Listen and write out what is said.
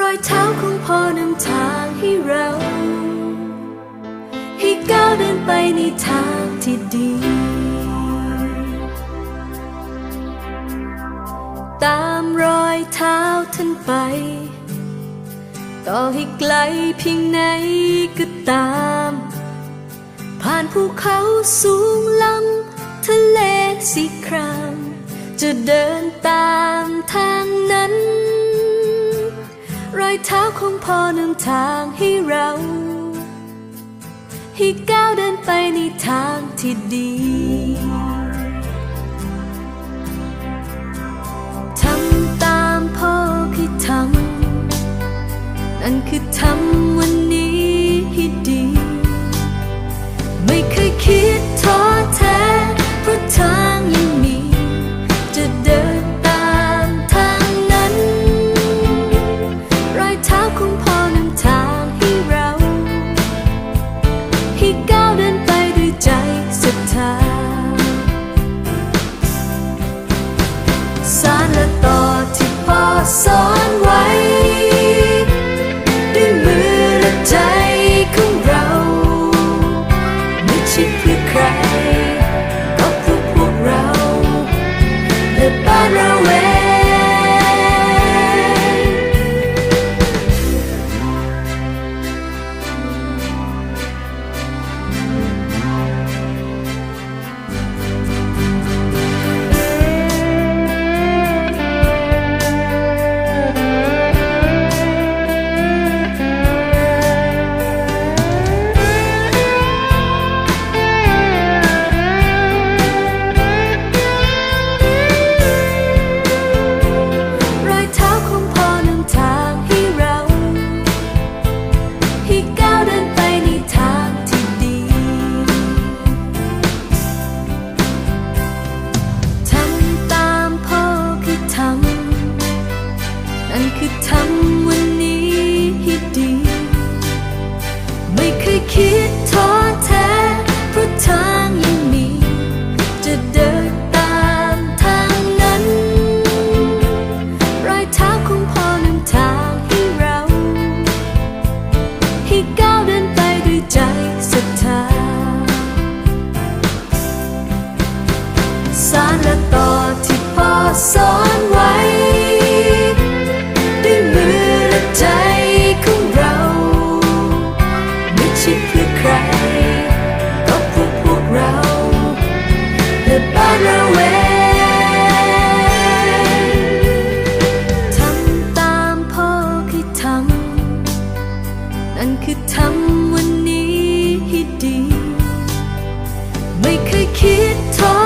รอยเท้าของพ่อนำทางให้เรา ให้ก้าวเดินไปในทางที่ดี ตามรอยเท้าท่านไป ต่อให้ไกลเพียงไหนก็ตาม ผ่านภูเขาสูงลำทะเลสีคราม จะเดินตามทางนั้น อยเท้าของพ่อนำทางให้เรา ให้ก้าวเดินไปในทางที่ดี ทำตามพ่อคือทำนั่นคือทำ สารและต่อที่พ่อสอนไว้ำนั่นคื ช่เพื่อใครก็เพื่พวกเราและบ้านเราเอทำตามพ่อคือทำนั่นคือทำวันนี้ให้ดี ไม่เคยคิดท้อ